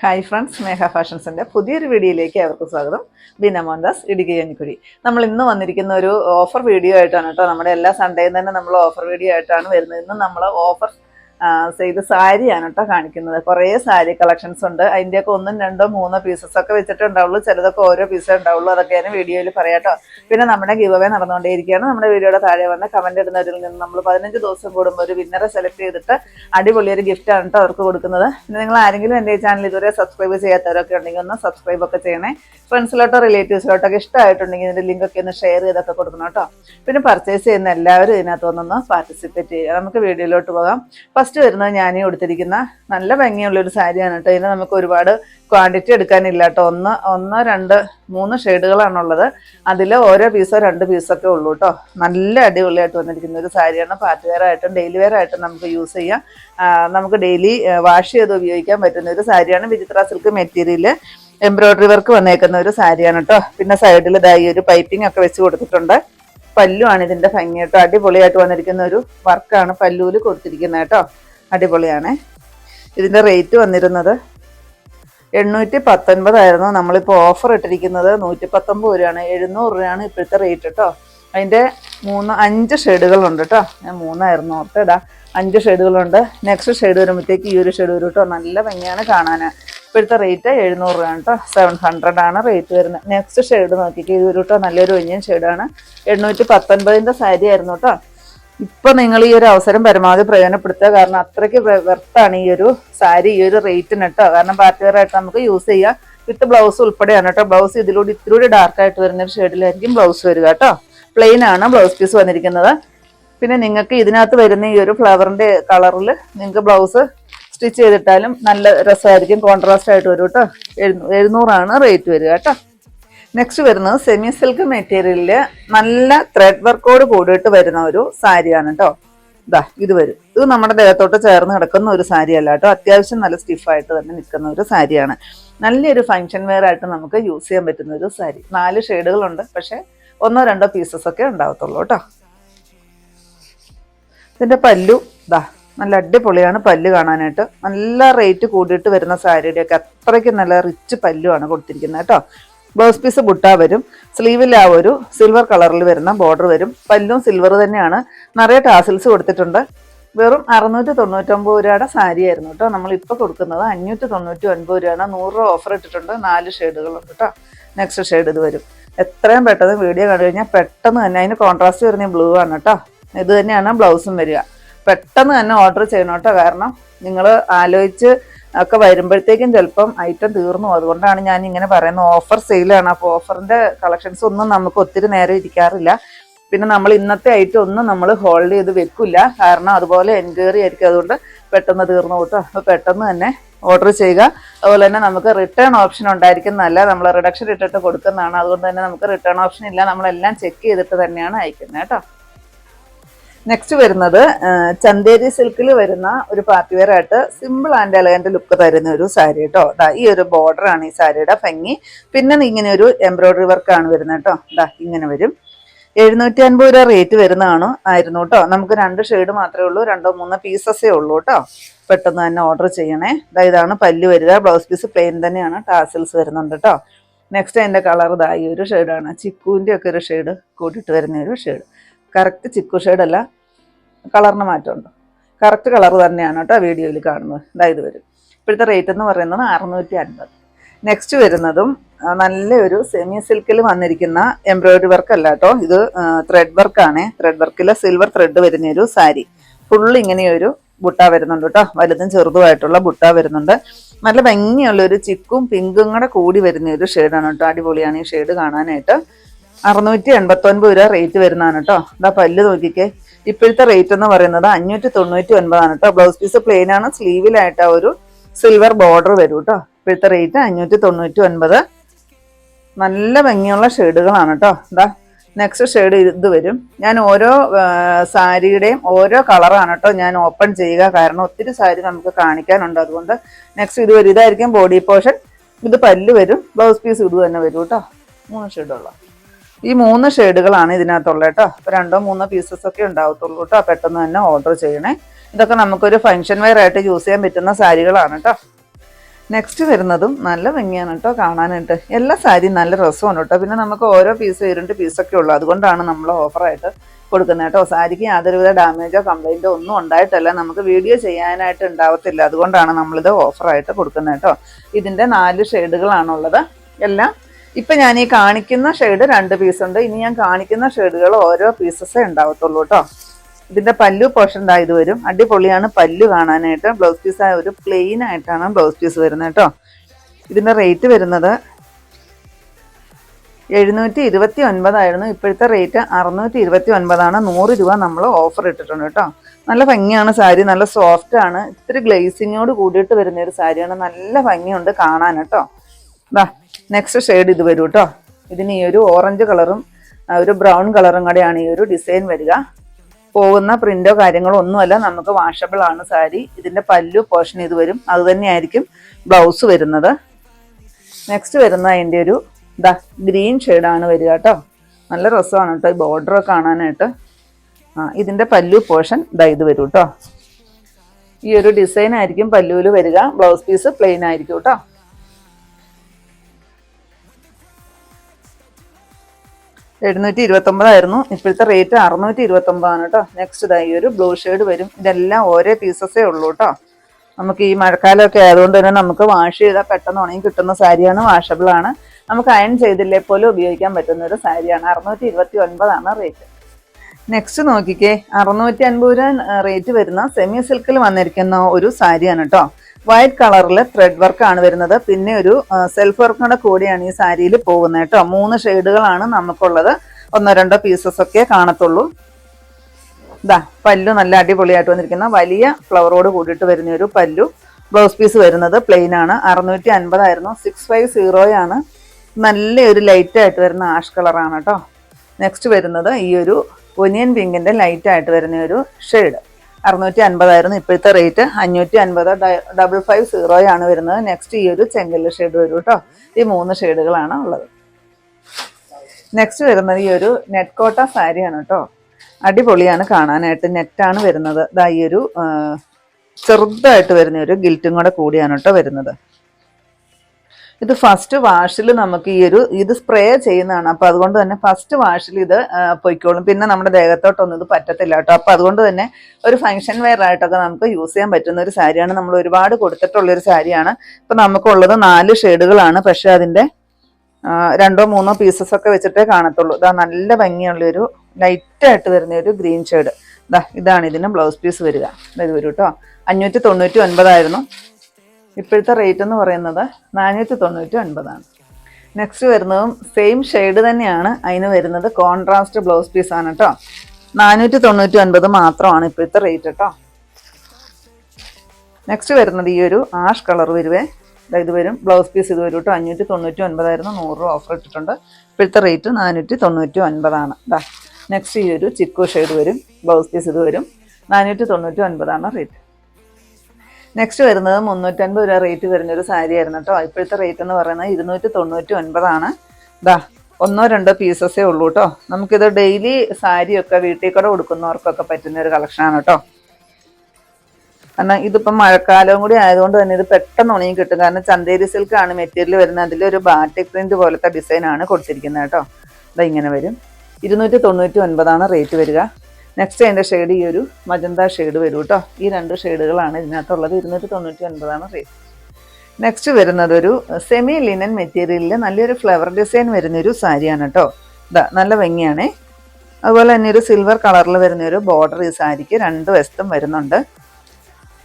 Hi friends മേഘ ഫാഷൻസിന്റെ പുതിയൊരു വീഡിയോയിലേക്ക് അവർക്ക് സ്വാഗതം. ബീന മോഹൻദാസ് ഇടുക്കി കഞ്ഞിക്കുഴി. നമ്മൾ ഇന്ന് വന്നിരിക്കുന്ന ഒരു ഓഫർ വീഡിയോ ആയിട്ടാണ് കേട്ടോ. നമ്മുടെ എല്ലാ സൺഡേയും തന്നെ നമ്മൾ ഓഫർ വീഡിയോ ആയിട്ടാണ് വരുന്നത്. ഇന്ന് നമ്മൾ ഓഫർ ചെയ്ത് സാരിയാണ് കേട്ടോ കാണിക്കുന്നത്. കുറേ സാരി കളക്ഷൻസ് ഉണ്ട്. അതിന്റെയൊക്കെ ഒന്നും രണ്ടോ മൂന്നോ പീസസ് ഒക്കെ വെച്ചിട്ടുണ്ടാവുള്ളൂ. ചിലതൊക്കെ ഓരോ പീസേ ഉണ്ടാവുള്ളൂ. ഞാൻ വീഡിയോയിൽ പറയാട്ടോ പിന്നെ നമ്മുടെ ഗിവ് അവേ നടന്നുകൊണ്ടേയിരിക്കുകയാണ്. നമ്മുടെ വീഡിയോയുടെ താഴെ വന്ന് കമന്റ് ഇടുന്നവരിൽ നിന്ന് നമ്മൾ പതിനഞ്ച് ദിവസം കൂടുമ്പോൾ ഒരു വിന്നറെ സെലക്ട് ചെയ്തിട്ട് അടിപൊളി ഒരു ഗിഫ്റ്റ് ആണ് കേട്ടോ അവർക്ക് കൊടുക്കുന്നത്. പിന്നെ നിങ്ങൾ ആരെങ്കിലും എന്റെ ചാനൽ ഇതുവരെ സബ്സ്ക്രൈബ് ചെയ്യാത്തവരൊക്കെ ഉണ്ടെങ്കിൽ ഒന്ന് സബ്സ്ക്രൈബ് ഒക്കെ ചെയ്യണേ. ഫ്രണ്ട്സിലോട്ടോ റിലേറ്റീവ്സിലോട്ടോ ഒക്കെ ഇഷ്ടമായിട്ടുണ്ടെങ്കിൽ ഇതിന്റെ ലിങ്ക് ഒക്കെ ഒന്ന് ഷെയർ ചെയ്തൊക്കെ കൊടുക്കണം കേട്ടോ. പിന്നെ പർച്ചേസ് ചെയ്യുന്ന എല്ലാവരും ഇതിനകത്ത് വന്നൊന്ന് പാർട്ടിസിപ്പേറ്റ് ചെയ്യുക. നമുക്ക് വീഡിയോയിലോട്ട് പോകാം. ഫസ്റ്റ് വരുന്നത് ഈ കൊടുത്തിരിക്കുന്ന നല്ല ഭംഗിയുള്ള ഒരു സാരിയാണ് കേട്ടോ. ഇതിന് നമുക്ക് ഒരുപാട് ക്വാണ്ടിറ്റി എടുക്കാനില്ല കേട്ടോ. ഒന്ന് ഒന്ന് രണ്ട് മൂന്ന് ഷെയ്ഡുകളാണുള്ളത്. അതിൽ ഓരോ പീസോ രണ്ട് പീസൊക്കെ ഉള്ളൂ കേട്ടോ. നല്ല അടിപൊളിയായിട്ട് വന്നിരിക്കുന്ന ഒരു സാരിയാണ്. പാർട്ടി വെയർ ആയിട്ടും ഡെയിലി വെയർ ആയിട്ടും നമുക്ക് യൂസ് ചെയ്യാം. നമുക്ക് ഡെയിലി വാഷ് ചെയ്ത് ഉപയോഗിക്കാൻ പറ്റുന്ന ഒരു സാരിയാണ്. വിചിത്ര സിൽക്ക് മെറ്റീരിയൽ എംബ്രോയിഡറി വർക്ക് വന്നേക്കുന്ന ഒരു സാരിയാണ് കേട്ടോ. പിന്നെ സൈഡിൽ ഇതായി ഒരു പൈപ്പിംഗ് ഒക്കെ വെച്ച് കൊടുത്തിട്ടുണ്ട്. പല്ലുവാണ് ഇതിന്റെ ഭംഗി കേട്ടോ. അടിപൊളിയായിട്ട് വന്നിരിക്കുന്ന ഒരു വർക്കാണ് പല്ലുവിൽ കൊടുത്തിരിക്കുന്നത് കേട്ടോ. അടിപൊളിയാണ്. ഇതിന്റെ റേറ്റ് വന്നിരുന്നത് എണ്ണൂറ്റി പത്തൊൻപതായിരുന്നു നമ്മളിപ്പോൾ ഓഫർ ഇട്ടിരിക്കുന്നത് നൂറ്റി പത്തൊമ്പത് രൂപയാണ്. എഴുന്നൂറ് രൂപയാണ് ഇപ്പോഴത്തെ റേറ്റ് കേട്ടോ അതിന്റെ മൂന്ന് അഞ്ച് ഷെയ്ഡുകളുണ്ട് കേട്ടോ ഞാൻ മൂന്നായിരുന്നു. ഓർത്തേടാ അഞ്ച് ഷെയ്ഡുകളുണ്ട് നെക്സ്റ്റ് ഷെയ്ഡ് വരുമ്പോഴത്തേക്ക് ഈ ഒരു ഷെയ്ഡ് വരും കേട്ടോ നല്ല ഭംഗിയാണ് കാണാൻ ഇപ്പോഴത്തെ റേറ്റ് എഴുന്നൂറ് രൂപയാണ് കേട്ടോ സെവൻ ഹൺഡ്രഡ് ആണ് റേറ്റ് വരുന്നത്. നെക്സ്റ്റ് ഷെയ്ഡ് നോക്കിയിട്ട് ഇത് ഒരു കേട്ടോ നല്ലൊരു ഒഞ്ഞൻ ഷെയ്ഡാണ് എണ്ണൂറ്റി പത്തൊൻപതിന്റെ സാരി ആയിരുന്നു കേട്ടോ ഇപ്പൊ നിങ്ങൾ ഈ ഒരു അവസരം പരമാവധി പ്രയോജനപ്പെടുത്തുക. കാരണം അത്രയ്ക്ക് വെർത്താണ് ഈ ഒരു സാരി ഈ ഒരു റേറ്റിന് കേട്ടോ. കാരണം പാർട്ടി നമുക്ക് യൂസ് ചെയ്യാം. വിത്ത് ബ്ലൗസ് ഉൾപ്പെടെയാണ് കേട്ടോ. ബ്ലൗസ് ഇതിലൂടെ ഇത്തിരി ഡാർക്ക് ആയിട്ട് വരുന്ന ഒരു ഷെയ്ഡിലായിരിക്കും ബ്ലൗസ് വരിക കേട്ടോ. പ്ലെയിൻ ആണ് ബ്ലൗസ് പീസ് വന്നിരിക്കുന്നത്. പിന്നെ നിങ്ങൾക്ക് ഇതിനകത്ത് വരുന്ന ഈ ഒരു ഫ്ലവറിന്റെ കളറിൽ നിങ്ങൾക്ക് ബ്ലൗസ് സ്റ്റിച്ച് ചെയ്തിട്ടാലും നല്ല രസമായിരിക്കും. കോൺട്രാസ്റ്റ് ആയിട്ട് വരും കേട്ടോ. എഴുന്നൂ- എഴുന്നൂറാണ് റേറ്റ് വരിക കേട്ടോ. നെക്സ്റ്റ് വരുന്നത് സെമി സിൽക്ക് മെറ്റീരിയലിൽ നല്ല ത്രെഡ് വർക്കോട് കൂടിയിട്ട് വരുന്ന ഒരു സാരിയാണ് കേട്ടോ ഇതാ ഇത് വരും. ഇത് നമ്മുടെ ദേഹത്തോട്ട് ചേർന്ന് കിടക്കുന്ന ഒരു സാരി അല്ല കേട്ടോ അത്യാവശ്യം നല്ല സ്റ്റിഫായിട്ട് തന്നെ നിൽക്കുന്ന ഒരു സാരിയാണ്. നല്ലൊരു ഫങ്ഷൻ വെയർ ആയിട്ട് നമുക്ക് യൂസ് ചെയ്യാൻ പറ്റുന്ന ഒരു സാരി. നാല് ഷെയ്ഡുകളുണ്ട് പക്ഷെ ഒന്നോ രണ്ടോ പീസസ് ഒക്കെ ഉണ്ടാവത്തുള്ളൂ കേട്ടോ ഇതിന്റെ പല്ലു ഇതാ നല്ല അടിപൊളിയാണ് പല്ല് കാണാനായിട്ട്. നല്ല റേറ്റ് കൂടിയിട്ട് വരുന്ന സാരിയുടെ ഒക്കെ അത്രയ്ക്ക് നല്ല റിച്ച് പല്ലുമാണ് കൊടുത്തിരിക്കുന്നത് കേട്ടോ ബ്ലൗസ് പീസ് ബുട്ട വരും. സ്ലീവിൽ ആ ഒരു സിൽവർ കളറിൽ വരുന്ന ബോർഡർ വരും. പല്ലും സിൽവർ തന്നെയാണ്. നിറയെ ടാസിൽസ് കൊടുത്തിട്ടുണ്ട്. വെറും അറുന്നൂറ്റി തൊണ്ണൂറ്റൊമ്പത് രൂപയുടെ സാരി ആയിരുന്നു കേട്ടോ. നമ്മൾ ഇപ്പോൾ കൊടുക്കുന്നത് അഞ്ഞൂറ്റി തൊണ്ണൂറ്റി ഒൻപത് രൂപയാണ്. നൂറ് രൂപ ഓഫർ ഇട്ടിട്ടുണ്ട്. നാല് ഷെയ്ഡുകളുണ്ട് കേട്ടോ. നെക്സ്റ്റ് ഷെയ്ഡ് ഇത് വരും. എത്രയും പെട്ടെന്ന് വീഡിയോ കണ്ടു കഴിഞ്ഞാൽ പെട്ടെന്ന് തന്നെ അതിന് കോൺട്രാസ്റ്റ് വരുന്ന ബ്ലൂ ആണ് കേട്ടോ. ഇത് തന്നെയാണ് ബ്ലൗസും വരിക. പെട്ടെന്ന് തന്നെ ഓർഡർ ചെയ്യണം കേട്ടോ. കാരണം നിങ്ങൾ ആലോചിച്ച് ഒക്കെ വരുമ്പോഴത്തേക്കും ചിലപ്പം ഐറ്റം തീർന്നു. അതുകൊണ്ടാണ് ഞാൻ ഇങ്ങനെ പറയുന്നത്. ഓഫർ സെയിലാണ് അപ്പോൾ ഓഫറിന്റെ കളക്ഷൻസ് ഒന്നും നമുക്ക് ഒത്തിരി നേരം ഇരിക്കാറില്ല. പിന്നെ നമ്മൾ ഇന്നത്തെ ഐറ്റം ഒന്നും നമ്മൾ ഹോൾഡ് ചെയ്ത് വെക്കില്ല കാരണം അതുപോലെ എൻക്വയറി ആയിരിക്കും. അതുകൊണ്ട് പെട്ടെന്ന് തീർന്നു കേട്ടോ. അപ്പോൾ പെട്ടെന്ന് തന്നെ ഓർഡർ ചെയ്യുക. അതുപോലെ തന്നെ നമുക്ക് റിട്ടേൺ ഓപ്ഷൻ ഉണ്ടായിരിക്കുന്നതല്ല നമ്മൾ റിഡക്ഷൻ ഇട്ടിട്ട് കൊടുക്കുന്നതാണ്. അതുകൊണ്ട് തന്നെ നമുക്ക് റിട്ടേൺ ഓപ്ഷൻ ഇല്ല. നമ്മളെല്ലാം ചെക്ക് ചെയ്തിട്ട് തന്നെയാണ് അയക്കുന്നത് കേട്ടോ. നെക്സ്റ്റ് വരുന്നത് ചന്തേരി സിൽക്കിൽ വരുന്ന ഒരു പാർട്ടി വെയർ ആയിട്ട് സിമ്പിൾ ആൻഡ് എലഗന്റ് ലുക്ക് തരുന്ന ഒരു സാരി കേട്ടോ. ദാ ഈ ഒരു ബോർഡർ ആണ് ഈ സാരിയുടെ ഭംഗി. പിന്നെ ഇങ്ങനെ ഒരു എംബ്രോയ്ഡറി വർക്കാണ് വരുന്നത് കേട്ടോ. ദാ ഇങ്ങനെ വരും. എഴുന്നൂറ്റി അൻപത് രൂപ റേറ്റ് വരുന്നതാണ് ആയിരുന്നു കേട്ടോ. നമുക്ക് രണ്ട് ഷെയ്ഡ് മാത്രമേ ഉള്ളൂ രണ്ടോ മൂന്നോ പീസസേ ഉള്ളൂ കേട്ടോ. പെട്ടെന്ന് തന്നെ ഓർഡർ ചെയ്യണേ. ഇതാണ് പല്ല് വരിക. ബ്ലൗസ് പീസ് പ്ലെയിൻ തന്നെയാണ്. ടാസിൽസ് വരുന്നുണ്ട് കേട്ടോ. നെക്സ്റ്റ് അതിന്റെ കളർ ഈ ഒരു ഷെയ്ഡാണ്. ചിക്കുവിന്റെ ഒക്കെ ഒരു ഷെയ്ഡ് കൂട്ടിയിട്ട് വരുന്ന ഒരു ഷെയ്ഡ്. കറക്റ്റ് ചിക്കു ഷെയ്ഡല്ല. കളറിന് മാറ്റമുണ്ട്. കറക്റ്റ് കളർ തന്നെയാണ് കേട്ടോ വീഡിയോയിൽ കാണുന്നത്. ഇതായത് വരും. ഇപ്പോഴത്തെ റേറ്റ് എന്ന് പറയുന്നത് അറുന്നൂറ്റി അൻപത് നെക്സ്റ്റ് വരുന്നതും നല്ലൊരു സെമി സിൽക്കിൽ വന്നിരിക്കുന്ന എംബ്രോയിഡറി വർക്ക് അല്ല കേട്ടോ. ഇത് ത്രെഡ് വർക്കാണ് ത്രെഡ് വർക്കിൽ സിൽവർ ത്രെഡ് വരുന്ന ഒരു സാരി. ഫുള്ള് ഇങ്ങനെയൊരു ബുട്ട വരുന്നുണ്ട് കേട്ടോ. വലുതും ചെറുതുമായിട്ടുള്ള ബുട്ട വരുന്നുണ്ട്. നല്ല ഭംഗിയുള്ള ഒരു ചിക്കും പിങ്കും കൂടെ കൂടി വരുന്ന ഒരു ഷെയ്ഡാണ് കേട്ടോ. അടിപൊളിയാണ് ഈ ഷെയ്ഡ് കാണാനായിട്ട്. അറുന്നൂറ്റി എൺപത്തൊൻപത് രൂപ റേറ്റ് വരുന്നതാണ് കേട്ടോ. ഇതാ പല്ല് നോക്കിക്കേ. ഇപ്പോഴത്തെ റേറ്റ് എന്ന് പറയുന്നത് അഞ്ഞൂറ്റി തൊണ്ണൂറ്റി ഒൻപതാണ് കേട്ടോ ബ്ലൗസ് പീസ് പ്ലെയിൻ ആണ്. സ്ലീവിലായിട്ട് ആ ഒരു സിൽവർ ബോർഡർ വരും കേട്ടോ ഇപ്പോഴത്തെ റേറ്റ് അഞ്ഞൂറ്റി തൊണ്ണൂറ്റി ഒൻപത് നല്ല ഭംഗിയുള്ള ഷെയ്ഡുകളാണ് കേട്ടോ എന്താ നെക്സ്റ്റ് ഷെയ്ഡ് ഇത് വരും. ഞാൻ ഓരോ സാരിയുടെയും ഓരോ കളറാണ് കേട്ടോ ഞാൻ ഓപ്പൺ ചെയ്യുക. കാരണം ഒത്തിരി സാരി നമുക്ക് കാണിക്കാനുണ്ട്. അതുകൊണ്ട് നെക്സ്റ്റ് ഇത് വരും. ഇതായിരിക്കും ബോഡി പോർഷൻ ഇത് പല്ല് വരും. ബ്ലൗസ് പീസ് ഇത് തന്നെ വരും കേട്ടോ മൂന്ന് ഷെയ്ഡുള്ള ഈ മൂന്ന് ഷെയ്ഡുകളാണ് ഇതിനകത്തുള്ളത് കേട്ടോ. അപ്പോൾ രണ്ടോ മൂന്നോ പീസസ് ഒക്കെ ഉണ്ടാവത്തുള്ളൂ കേട്ടോ. പെട്ടെന്ന് തന്നെ ഓർഡർ ചെയ്യണേ. ഇതൊക്കെ നമുക്കൊരു ഫംഗ്ഷൻ വെയർ ആയിട്ട് യൂസ് ചെയ്യാൻ പറ്റുന്ന സാരികളാണ് കേട്ടോ. നെക്സ്റ്റ് വരുന്നതും നല്ല ഭംഗിയാണ് കേട്ടോ കാണാനായിട്ട്. എല്ലാ സാരിയും നല്ല രസമാണ് കേട്ടോ. പിന്നെ നമുക്ക് ഓരോ പീസ് ഇരുണ്ട് പീസൊക്കെ ഉള്ളൂ. അതുകൊണ്ടാണ് നമ്മൾ ഓഫറായിട്ട് കൊടുക്കുന്നത് കേട്ടോ. സാരിക്ക് യാതൊരുവിധ ഡാമേജോ കംപ്ലൈന്റോ ഒന്നും ഉണ്ടായിട്ടല്ല. നമുക്ക് വീഡിയോ ചെയ്യാനായിട്ട് ഉണ്ടാവത്തില്ല. അതുകൊണ്ടാണ് നമ്മളിത് ഓഫറായിട്ട് കൊടുക്കുന്നത് കേട്ടോ. ഇതിന്റെ നാല് ഷെയ്ഡുകളാണുള്ളത്. എല്ലാം ഇപ്പൊ ഞാൻ ഈ കാണിക്കുന്ന ഷെയ്ഡ് രണ്ട് പീസ് ഉണ്ട്. ഇനി ഞാൻ കാണിക്കുന്ന ഷെയ്ഡുകൾ ഓരോ പീസസേ ഉണ്ടാവത്തുള്ളൂ കേട്ടോ ഇതിന്റെ പല്ലു പോർഷൻ ഇത് വരും. അടിപൊളിയാണ് പല്ലു കാണാനായിട്ട്. ബ്ലൗസ് പീസ് ആയ ഒരു പ്ലെയിൻ ആയിട്ടാണ് ബ്ലൗസ് പീസ് വരുന്നത് കേട്ടോ ഇതിന്റെ റേറ്റ് വരുന്നത് എഴുന്നൂറ്റി ഇരുപത്തി ഒൻപതായിരുന്നു ഇപ്പോഴത്തെ റേറ്റ് അറുന്നൂറ്റി ഇരുപത്തി ഒൻപതാണ് നൂറ് രൂപ നമ്മൾ ഓഫർ ഇട്ടിട്ടുണ്ട് കേട്ടോ നല്ല ഭംഗിയാണ് സാരി. നല്ല സോഫ്റ്റ് ആണ്. ഇത്തിരി ഗ്ലേസിങ്ങോട് കൂടിയിട്ട് വരുന്ന ഒരു സാരിയാണ്. നല്ല ഭംഗിയുണ്ട് കാണാൻ കേട്ടോ നെക്സ്റ്റ് ഷെയ്ഡ് ഇത് വരും കേട്ടോ ഇതിന് ഈ ഒരു ഓറഞ്ച് കളറും ഒരു ബ്രൗൺ കളറും കൂടെയാണ് ഈ ഒരു ഡിസൈൻ വരിക. പോകുന്ന പ്രിന്റോ കാര്യങ്ങളോ ഒന്നുമല്ല നമുക്ക് വാഷബിൾ ആണ് സാരി. ഇതിന്റെ പല്ലു പോർഷൻ ഇത് വരും. അത് തന്നെയായിരിക്കും ബ്ലൗസ് വരുന്നത്. നെക്സ്റ്റ് വരുന്ന അതിന്റെ ഒരു ദാ ഗ്രീൻ ഷെയ്ഡാണ് വരിക കേട്ടോ നല്ല രസമാണ് കേട്ടോ ഈ ബോർഡർ കാണാനായിട്ട്. ആ ഇതിന്റെ പല്ലു പോർഷൻ ദാ ഇത് വരും കേട്ടോ ഈ ഒരു ഡിസൈൻ ആയിരിക്കും പല്ലുവിൽ വരിക. ബ്ലൗസ് പീസ് പ്ലെയിൻ ആയിരിക്കും കേട്ടോ എഴുന്നൂറ്റി ഇരുപത്തൊമ്പതായിരുന്നു ഇപ്പോഴത്തെ റേറ്റ് അറുന്നൂറ്റി ഇരുപത്തൊമ്പതാണ് കേട്ടോ നെക്സ്റ്റ് ഇതായി ഒരു ബ്ലൂ ഷെയ്ഡ് വരും. ഇതെല്ലാം ഓരോ പീസസേ ഉള്ളൂ കേട്ടോ നമുക്ക് ഈ മഴക്കാലമൊക്കെ ആയതുകൊണ്ട് തന്നെ നമുക്ക് വാഷ് ചെയ്താൽ പെട്ടെന്ന് ഉണങ്ങി കിട്ടുന്ന സാരിയാണ് വാഷബിൾ ആണ്. നമുക്ക് അയൺ ചെയ്തില്ലേ പോലും ഉപയോഗിക്കാൻ പറ്റുന്ന ഒരു സാരിയാണ് അറുന്നൂറ്റി ഇരുപത്തി ഒൻപതാണ് റേറ്റ് നെക്സ്റ്റ് നോക്കിക്കേ. അറുന്നൂറ്റി അൻപത് രൂപ റേറ്റ് വരുന്ന സെമി സിൽക്കിൽ വന്നിരിക്കുന്ന ഒരു സാരിയാണ് കേട്ടോ വൈറ്റ് കളറിൽ ത്രെഡ് വർക്ക് ആണ് വരുന്നത്. പിന്നെ ഒരു സെൽഫ് വർക്കോടെ കൂടിയാണ് ഈ സാരിയിൽ പോകുന്നത് കേട്ടോ. മൂന്ന് ഷെയ്ഡുകളാണ് നമുക്കുള്ളത്. ഒന്നോ രണ്ടോ പീസസ് ഒക്കെ കാണത്തുള്ളൂ. ഇതാ പല്ലു നല്ല അടിപൊളിയായിട്ട് വന്നിരിക്കുന്ന വലിയ ഫ്ലവറോട് കൂടിയിട്ട് വരുന്ന ഒരു പല്ലു. ബ്ലൗസ് പീസ് വരുന്നത് പ്ലെയിൻ ആണ്. അറുന്നൂറ്റി അൻപതായിരുന്നു സിക്സ് ഫൈവ് സീറോയാണ് നല്ല ഒരു ലൈറ്റ് ആയിട്ട് വരുന്ന ആഷ് കളറാണ് കേട്ടോ. നെക്സ്റ്റ് വരുന്നത് ഈ ഒരു ഒനിയൻ പിങ്കിന്റെ ലൈറ്റ് ആയിട്ട് വരുന്ന ഒരു ഷെയ്ഡ് അറുന്നൂറ്റി അൻപതായിരുന്നു ഇപ്പോഴത്തെ റേറ്റ്. അഞ്ഞൂറ്റി അൻപത് ഡബിൾ ഫൈവ് സീറോയാണ് വരുന്നത്. നെക്സ്റ്റ് ഈ ഒരു ചെങ്കൽ ഷെയ്ഡ് വരും കേട്ടോ ഈ മൂന്ന് ഷെയ്ഡുകളാണ് ഉള്ളത്. നെക്സ്റ്റ് വരുന്നത് ഈ ഒരു നെറ്റ് കോട്ട സാരിയാണ് കേട്ടോ അടിപൊളിയാണ് കാണാനായിട്ട് നെറ്റാണ് വരുന്നത്. ഇതാ ഈ ഒരു ചെറുതായിട്ട് വരുന്ന ഒരു ഗിൽറ്റും കൂടെ കൂടിയാണ് കേട്ടോ വരുന്നത്. ഇത് ഫസ്റ്റ് വാഷിൽ നമുക്ക് ഈ ഒരു ഇത് സ്പ്രേ ചെയ്യുന്നതാണ്. അപ്പൊ അതുകൊണ്ട് തന്നെ ഫസ്റ്റ് വാഷിൽ ഇത് പൊയ്ക്കോളും. പിന്നെ നമ്മുടെ ദേഹത്തോട്ടൊന്നും ഇത് പറ്റത്തില്ല കേട്ടോ. അപ്പൊ അതുകൊണ്ട് തന്നെ ഒരു ഫംഗ്ഷൻ വെയർ ആയിട്ടൊക്കെ നമുക്ക് യൂസ് ചെയ്യാൻ പറ്റുന്ന ഒരു സാരിയാണ്. നമ്മൾ ഒരുപാട് കൊടുത്തിട്ടുള്ള ഒരു സാരിയാണ്. ഇപ്പൊ നമുക്കുള്ളത് നാല് ഷെയ്ഡുകളാണ് പക്ഷെ അതിന്റെ രണ്ടോ മൂന്നോ പീസസ് ഒക്കെ വെച്ചിട്ടേ കാണത്തുള്ളൂ. ഇതാ നല്ല ഭംഗിയുള്ള ഒരു ലൈറ്റ് ആയിട്ട് വരുന്ന ഒരു ഗ്രീൻ ഷെയ്ഡ് ഇതാ ഇതാണ് ഇതിന് ബ്ലൗസ് പീസ് വരിക. ഇത് വരും കേട്ടോ അഞ്ഞൂറ്റി തൊണ്ണൂറ്റി ഒൻപതായിരുന്നു. ഇപ്പോഴത്തെ റേറ്റ് എന്ന് പറയുന്നത് നാനൂറ്റി തൊണ്ണൂറ്റി ഒൻപതാണ് നെക്സ്റ്റ് വരുന്നതും സെയിം ഷെയ്ഡ് തന്നെയാണ്. അതിന് വരുന്നത് കോൺട്രാസ്റ്റ് ബ്ലൗസ് പീസ് ആണ് കേട്ടോ നാനൂറ്റി തൊണ്ണൂറ്റി ഒൻപത് മാത്രമാണ് ഇപ്പോഴത്തെ റേറ്റ് കേട്ടോ നെക്സ്റ്റ് വരുന്നത് ഈ ഒരു ആഷ് കളർ വരുവേ. ഇത് വരും. ബ്ലൗസ് പീസ് ഇത് വരും കേട്ടോ അഞ്ഞൂറ്റി തൊണ്ണൂറ്റി ഒൻപതായിരുന്നു നൂറ് രൂപ ഓഫർ ഇട്ടിട്ടുണ്ട്. ഇപ്പോഴത്തെ റേറ്റ് നാനൂറ്റി തൊണ്ണൂറ്റി ഒൻപതാണ് ദാ നെക്സ്റ്റ് ഈ ഒരു ചിക്കോ ഷെയ്ഡ് വരും. ബ്ലൗസ് പീസ് ഇത് വരും. നാനൂറ്റി തൊണ്ണൂറ്റി ഒൻപതാണ് റേറ്റ് നെക്സ്റ്റ് വരുന്നത് മുന്നൂറ്റൻപത് രൂപ റേറ്റ് വരുന്ന ഒരു സാരി ആയിരുന്നു കേട്ടോ ഇപ്പോഴത്തെ റേറ്റ് എന്ന് പറയുന്നത് ഇരുന്നൂറ്റി തൊണ്ണൂറ്റി ഒൻപതാണ് ദാ ഒന്നോ രണ്ടോ പീസസേ ഉള്ളൂ കേട്ടോ നമുക്കിത് ഡെയിലി സാരിയൊക്കെ വീട്ടിൽ കൂടെ കൊടുക്കുന്നവർക്കൊക്കെ പറ്റുന്ന ഒരു കളക്ഷനാണ് കേട്ടോ കാരണം ഇതിപ്പം മഴക്കാലവും കൂടി ആയതുകൊണ്ട് തന്നെ ഇത് പെട്ടെന്ന് ഉണങ്ങി കിട്ടും. കാരണം ചന്തേരി സിൽക്കാണ് മെറ്റീരിയൽ വരുന്നത്. അതിലൊരു ബാറ്റിക് പ്രിന്റ് പോലത്തെ ഡിസൈനാണ് കൊടുത്തിരിക്കുന്നത് കേട്ടോ ഇതാ ഇങ്ങനെ വരും. ഇരുന്നൂറ്റി തൊണ്ണൂറ്റി ഒൻപതാണ് റേറ്റ് വരിക. നെക്സ്റ്റ് അതിന്റെ ഷെയ്ഡ് ഈ ഒരു മജന്ത ഷെയ്ഡ് വരും കേട്ടോ ഈ രണ്ട് ഷെയ്ഡുകളാണ് ഇതിനകത്തുള്ളത്. ഇരുന്നൂറ്റി തൊണ്ണൂറ്റി ഒൻപതാണ് റേറ്റ് നെക്സ്റ്റ് വരുന്നത് ഒരു സെമി ലിനൻ മെറ്റീരിയലിൽ നല്ലൊരു ഫ്ലവർ ഡിസൈൻ വരുന്നൊരു സാരിയാണ് കേട്ടോ ഇതാ നല്ല ഭംഗിയാണേ. അതുപോലെ തന്നെ ഒരു സിൽവർ കളറിൽ വരുന്ന ഒരു ബോർഡർ ഈ സാരിക്ക് രണ്ട് വശത്തും വരുന്നുണ്ട്.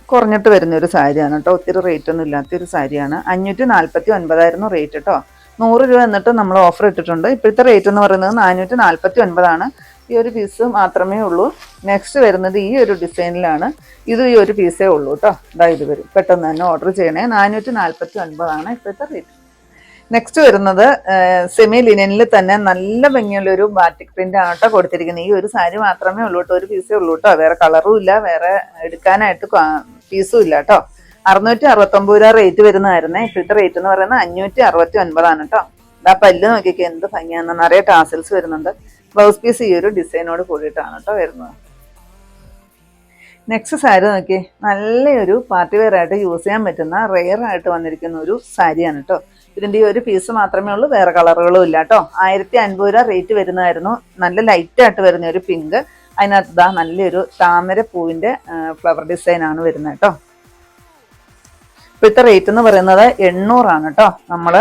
കുറഞ്ഞിട്ട് വരുന്ന ഒരു സാരിയാണ് കേട്ടോ ഒത്തിരി റേറ്റ് ഒന്നും ഇല്ലാത്തൊരു സാരിയാണ്. അഞ്ഞൂറ്റി നാൽപ്പത്തി ഒൻപതായിരുന്നു റേറ്റ് കേട്ടോ നൂറ് രൂപ എന്നിട്ട് നമ്മൾ ഓഫർ ഇട്ടിട്ടുണ്ട്. ഇപ്പോഴത്തെ റേറ്റ് എന്ന് പറയുന്നത് നാനൂറ്റി നാൽപ്പത്തി ഒൻപതാണ് ഈ ഒരു പീസ് മാത്രമേ ഉള്ളൂ. നെക്സ്റ്റ് വരുന്നത് ഈ ഒരു ഡിസൈനിലാണ് ഇത് ഈ ഒരു പീസേ ഉള്ളൂ കേട്ടോ ഇതാ ഇത് വരും. പെട്ടെന്ന് തന്നെ ഓർഡർ ചെയ്യണേ. നാനൂറ്റി നാൽപ്പത്തി ഒൻപതാണ് ഇപ്പോഴത്തെ റേറ്റ് നെക്സ്റ്റ് വരുന്നത് സെമി ലിനനിൽ തന്നെ നല്ല ഭംഗിയുള്ളൊരു ബാറ്റിക് പ്രിന്റ് ആണ് കൊടുത്തിരിക്കുന്നത്. ഈ ഒരു സാരി മാത്രമേ ഉള്ളൂ കേട്ടോ ഒരു പീസേ ഉള്ളൂ കേട്ടോ വേറെ കളറും ഇല്ല. വേറെ എടുക്കാനായിട്ട് പീസും ഇല്ല കേട്ടോ അറുന്നൂറ്റി അറുപത്തൊമ്പത് രൂപ റേറ്റ് വരുന്നതായിരുന്നേ. ഇപ്പോഴത്തെ റേറ്റ് എന്ന് പറയുന്നത് അഞ്ഞൂറ്റി അറുപത്തി ഒൻപതാണ് കേട്ടോ ഇതാ പല്ല് നോക്കിയൊക്കെ എന്ത് ഭംഗിയാണ് നിറയെ ടാസൽസ് വരുന്നുണ്ട്. ബ്ലൗസ് പീസ് ഈ ഒരു ഡിസൈനോട് കൂടിയിട്ടാണ് കേട്ടോ വരുന്നത്. നെക്സ്റ്റ് സാരി നോക്കി നല്ലൊരു പാർട്ടി വെയർ ആയിട്ട് യൂസ് ചെയ്യാൻ പറ്റുന്ന റെയർ ആയിട്ട് വന്നിരിക്കുന്ന ഒരു സാരിയാണ് കേട്ടോ ഇതിന്റെ ഈ ഒരു പീസ് മാത്രമേ ഉള്ളൂ വേറെ കളറുകളും ഇല്ല കേട്ടോ ആയിരത്തി അൻപത് രൂപ റേറ്റ് വരുന്നതായിരുന്നു. നല്ല ലൈറ്റ് ആയിട്ട് വരുന്ന ഒരു പിങ്ക് അതിനകത്ത് ഇതാ നല്ലൊരു താമര പൂവിന്റെ ഫ്ലവർ ഡിസൈനാണ് വരുന്നത് കേട്ടോ ഇപ്പോഴത്തെ റേറ്റ് എന്ന് പറയുന്നത് എണ്ണൂറാണ് കേട്ടോ നമ്മൾ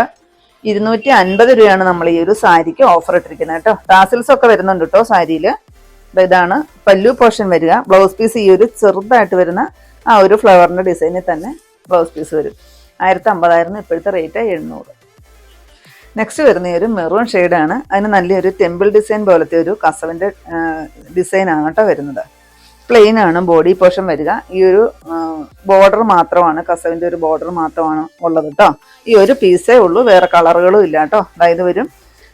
ഇരുന്നൂറ്റി അൻപത് രൂപയാണ് നമ്മൾ ഈ ഒരു സാരിക്ക് ഓഫർ ഇട്ടിരിക്കുന്നത് കേട്ടോ ടാസിൽസ് ഒക്കെ വരുന്നുണ്ട് കേട്ടോ സാരിയിൽ ഇതാണ് പല്ലു പോർഷൻ വരിക. ബ്ലൗസ് പീസ് ഈ ഒരു ചെറുതായിട്ട് വരുന്ന ആ ഒരു ഫ്ലവറിന്റെ ഡിസൈനിൽ തന്നെ ബ്ലൗസ് പീസ് വരും. ആയിരത്തി അമ്പതായിരുന്നു ഇപ്പോഴത്തെ റേറ്റ് എണ്ണൂറ്. നെക്സ്റ്റ് വരുന്ന ഒരു മെറൂൺ ഷെയ്ഡാണ് അതിന് നല്ലൊരു ടെമ്പിൾ ഡിസൈൻ പോലത്തെ ഒരു കസവിന്റെ ഡിസൈനാണ് കേട്ടോ വരുന്നത്. പ്ലെയിൻ ആണ് ബോഡി പോർഷൻ വരിക. ഈ ഒരു ബോർഡർ മാത്രമാണ് കസവിന്റെ ഒരു ബോർഡർ മാത്രമാണ് ഉള്ളത് കേട്ടോ ഈ ഒരു പീസേ ഉള്ളൂ വേറെ കളറുകളും ഇല്ല കേട്ടോ അതായത് വരും.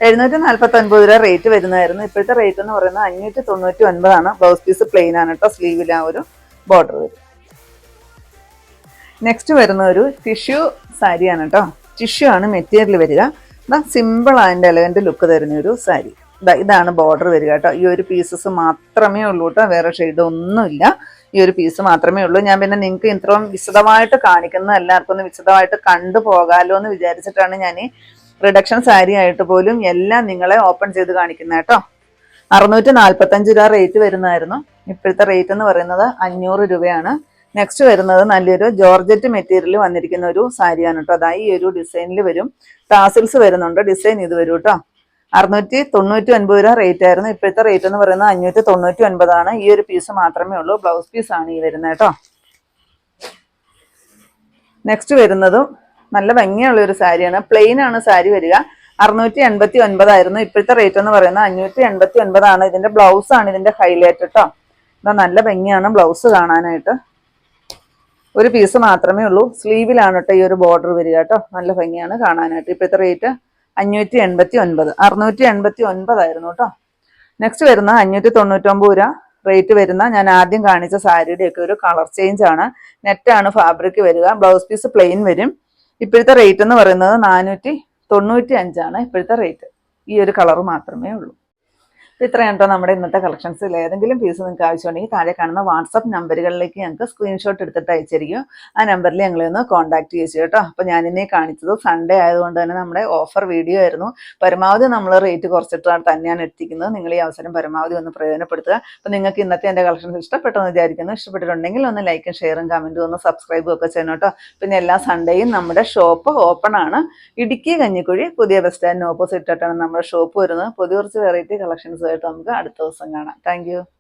എഴുന്നൂറ്റി നാല്പത്തി ഒൻപത് രൂപ റേറ്റ് വരുന്നതായിരുന്നു. ഇപ്പോഴത്തെ റേറ്റ് എന്ന് പറയുന്നത് അഞ്ഞൂറ്റി തൊണ്ണൂറ്റി ഒൻപതാണ് ബ്ലൗസ് പീസ് പ്ലെയിൻ ആണ് കേട്ടോ സ്ലീവിൽ ആ ഒരു ബോർഡർ വരും. നെക്സ്റ്റ് വരുന്ന ഒരു ടിഷ്യൂ സാരിയാണ് കേട്ടോ ടിഷ്യൂ ആണ് മെറ്റീരിയൽ വരിക. സിമ്പിൾ ആൻഡ് എലഗന്റ് ലുക്ക് തരുന്ന ഒരു സാരി ഇതാണ് ബോർഡർ വരിക കേട്ടോ. ഈ ഒരു പീസസ് മാത്രമേ ഉള്ളൂ കേട്ടോ. വേറെ ഷെയ്ഡ് ഒന്നുമില്ല. ഈ ഒരു പീസ് മാത്രമേ ഉള്ളൂ. ഞാൻ പിന്നെ നിങ്ങൾക്ക് ഇത്രയും വിശദമായിട്ട് കാണിക്കുന്ന എല്ലാവർക്കും ഒന്ന് വിശദമായിട്ട് കണ്ടു പോകാമല്ലോ എന്ന് വിചാരിച്ചിട്ടാണ് ഞാൻ റിഡക്ഷൻ സാരി ആയിട്ട് പോലും എല്ലാം നിങ്ങളെ ഓപ്പൺ ചെയ്ത് കാണിക്കുന്നത് കേട്ടോ. അറുന്നൂറ്റി നാൽപ്പത്തഞ്ച് രൂപ റേറ്റ് വരുന്നതായിരുന്നു. ഇപ്പോഴത്തെ റേറ്റ് എന്ന് പറയുന്നത് അഞ്ഞൂറ് രൂപയാണ്. നെക്സ്റ്റ് വരുന്നത് നല്ലൊരു ജോർജറ്റ് മെറ്റീരിയൽ വന്നിരിക്കുന്ന ഒരു സാരിയാണ് കേട്ടോ. അതായത് ഈ ഒരു ഡിസൈനിൽ വരും. ടാസിൽസ് വരുന്നുണ്ട്. ഡിസൈൻ ഇത് വരും കേട്ടോ. അറുന്നൂറ്റി തൊണ്ണൂറ്റി ഒൻപത് രൂപ റേറ്റ് ആയിരുന്നു. ഇപ്പോഴത്തെ റേറ്റ് എന്ന് പറയുന്നത് അഞ്ഞൂറ്റി തൊണ്ണൂറ്റി ഒൻപതാണ്. ഈ ഒരു പീസ് മാത്രമേ ഉള്ളൂ. ബ്ലൗസ് പീസ് ആണ് ഈ വരുന്നത് കേട്ടോ. നെക്സ്റ്റ് വരുന്നതും നല്ല ഭംഗിയുള്ള ഒരു സാരിയാണ് പ്ലെയിൻ ആണ് സാരി വരിക. അറുന്നൂറ്റി എൺപത്തി ഒൻപതായിരുന്നു. ഇപ്പോഴത്തെ റേറ്റ് എന്ന് പറയുന്നത് അഞ്ഞൂറ്റി എൺപത്തി ഒൻപതാണ്. ഇതിന്റെ ബ്ലൗസ് ആണ് ഇതിന്റെ ഹൈലൈറ്റ് കേട്ടോ. ഇതാ നല്ല ഭംഗിയാണ് ബ്ലൗസ് കാണാനായിട്ട്. ഒരു പീസ് മാത്രമേ ഉള്ളൂ. സ്ലീവിലാണ് കേട്ടോ ഈ ഒരു ബോർഡർ വരിക കേട്ടോ. നല്ല ഭംഗിയാണ് കാണാനായിട്ട്. ഇപ്പോഴത്തെ റേറ്റ് അഞ്ഞൂറ്റി എൺപത്തി ഒൻപത് അറുന്നൂറ്റി എൺപത്തി ഒൻപതായിരുന്നു കേട്ടോ. നെക്സ്റ്റ് വരുന്ന അഞ്ഞൂറ്റി തൊണ്ണൂറ്റൊമ്പത് രൂപ റേറ്റ് വരുന്ന ഞാൻ ആദ്യം കാണിച്ച സാരിയുടെ ഒക്കെ ഒരു കളർ ചേഞ്ച് ആണ്. നെറ്റാണ് ഫാബ്രിക് വരിക. ബ്ലൗസ് പീസ് പ്ലെയിൻ വരും. ഇപ്പോഴത്തെ റേറ്റ് എന്ന് പറയുന്നത് നാനൂറ്റി തൊണ്ണൂറ്റി അഞ്ചാണ് ഇപ്പോഴത്തെ റേറ്റ് ഈ ഒരു കളർ മാത്രമേ ഉള്ളൂ. ഇത്രയാണ് കേട്ടോ നമ്മുടെ ഇന്നത്തെ കളക്ഷൻസിൽ ഏതെങ്കിലും പീസ് നിങ്ങൾക്ക് ആവശ്യമുണ്ടെങ്കിൽ താഴെ കാണുന്ന വാട്സപ്പ് നമ്പറുകളിലേക്ക് ഞങ്ങൾക്ക് സ്ക്രീൻഷോട്ട് എടുത്തിട്ട് അയച്ചിരിക്കും. ആ നമ്പറിൽ ഞങ്ങളെ ഒന്ന് കോൺടാക്ട് ചെയ്യിച്ചു കേട്ടോ. അപ്പോൾ ഞാനിന്നെ കാണിച്ചത് സൺഡേ ആയതുകൊണ്ട് തന്നെ നമ്മുടെ ഓഫർ വീഡിയോ ആയിരുന്നു. പരമാവധി നമ്മൾ റേറ്റ് കുറച്ചിട്ടാണ് തന്നെയാണ് എത്തിക്കുന്നത്. നിങ്ങൾ ഈ അവസരം പരമാവധി ഒന്ന് പ്രയോജനപ്പെടുത്തുക. അപ്പോൾ നിങ്ങൾക്ക് ഇന്നത്തെ എന്റെ കളക്ഷൻസ് ഇഷ്ടപ്പെട്ടെന്ന് വിചാരിക്കുന്നു. ഇഷ്ടപ്പെട്ടിട്ടുണ്ടെങ്കിൽ ഒന്ന് ലൈക്കും ഷെയറും കമന്റും ഒന്ന് സബ്സ്ക്രൈബും ഒക്കെ ചെയ്യണം കേട്ടോ. പിന്നെ എല്ലാ സൺഡേയും നമ്മുടെ ഷോപ്പ് ഓപ്പൺ ആണ്. ഇടുക്കി കഞ്ഞിക്കുഴി പുതിയ ബസ് സ്റ്റാൻഡിന് ഓപ്പോസിറ്റ് ആയിട്ടാണ് നമ്മുടെ ഷോപ്പ് വരുന്നത്. പുതിയ കുറച്ച് വെറൈറ്റി കളക്ഷൻസ് ആയിട്ട് നമുക്ക് അടുത്ത ദിവസം കാണാം. താങ്ക്